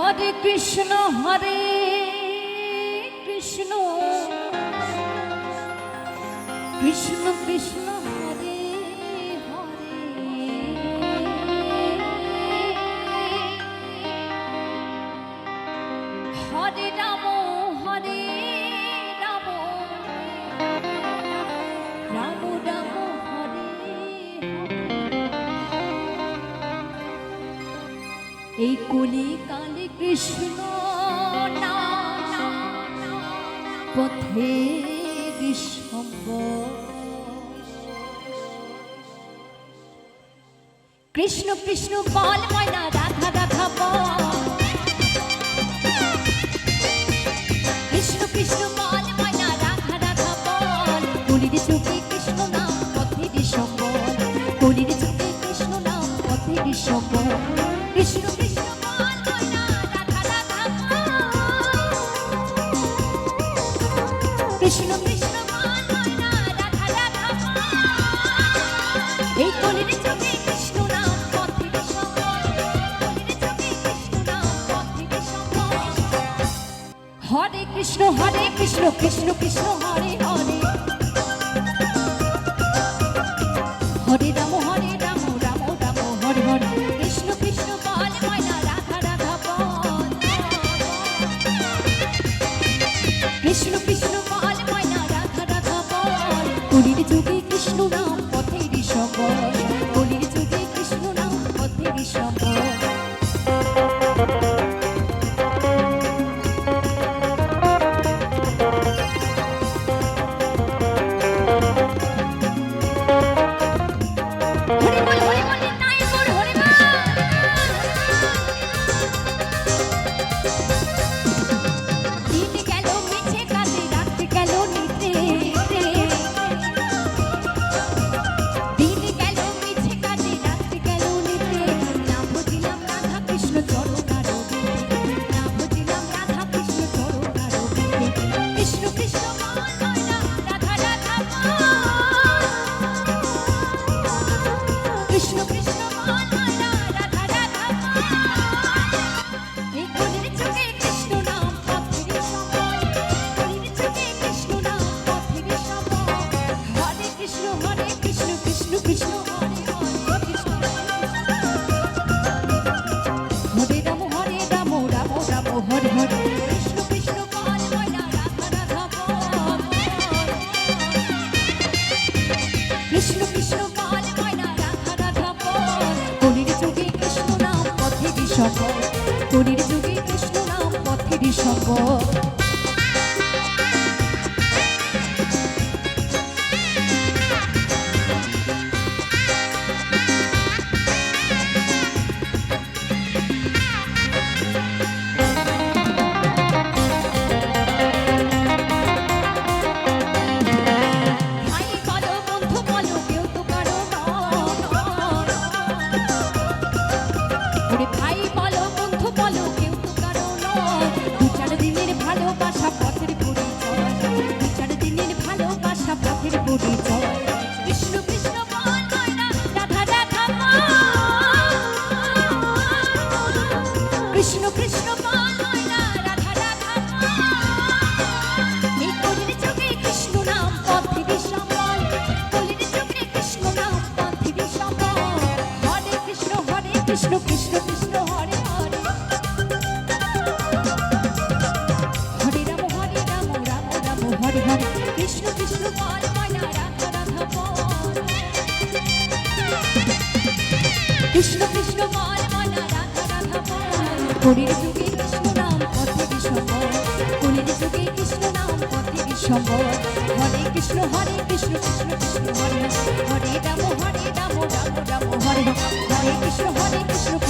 হরে কৃষ্ণ হরে কৃষ্ণ। কৃষ্ণ কৃষ্ণ, হরে হরে। হরে রাম হরে রাম। রাম রাম, হরে এই কলি কালে কৃষ্ণ পথে বিশ্বম্বর কৃষ্ণ কৃষ্ণ বল, ময়না, রাধা রাধা কৃষ্ণ কৃষ্ণ বল, ময়না, রাধা রাধা বল। কলির চোখে কৃষ্ণ নাম পথের সম্বল কলির চোখে কৃষ্ণ নাম পথের সম্বল কৃষ্ণ কৃষ্ণ এই কৃষ্ণ হরে কৃষ্ণ হরে কৃষ্ণ কৃষ্ণ কৃষ্ণ হরে হরে। হরে রাম Müşruk কৃষ্ণ কৃষ্ণ কৃষ্ণ বল বল রাধা রাধা বল কলির যুগে কৃষ্ণ নাম পথেরই সম্বল কলির যুগে কৃষ্ণ নাম পথেরই সম্বল হরে কৃষ্ণ হরে কৃষ্ণ কৃষ্ণ কৃষ্ণ হরে হরে রাম হরে রাম রাম রাম হরে কৃষ্ণ হরে কৃষ্ণ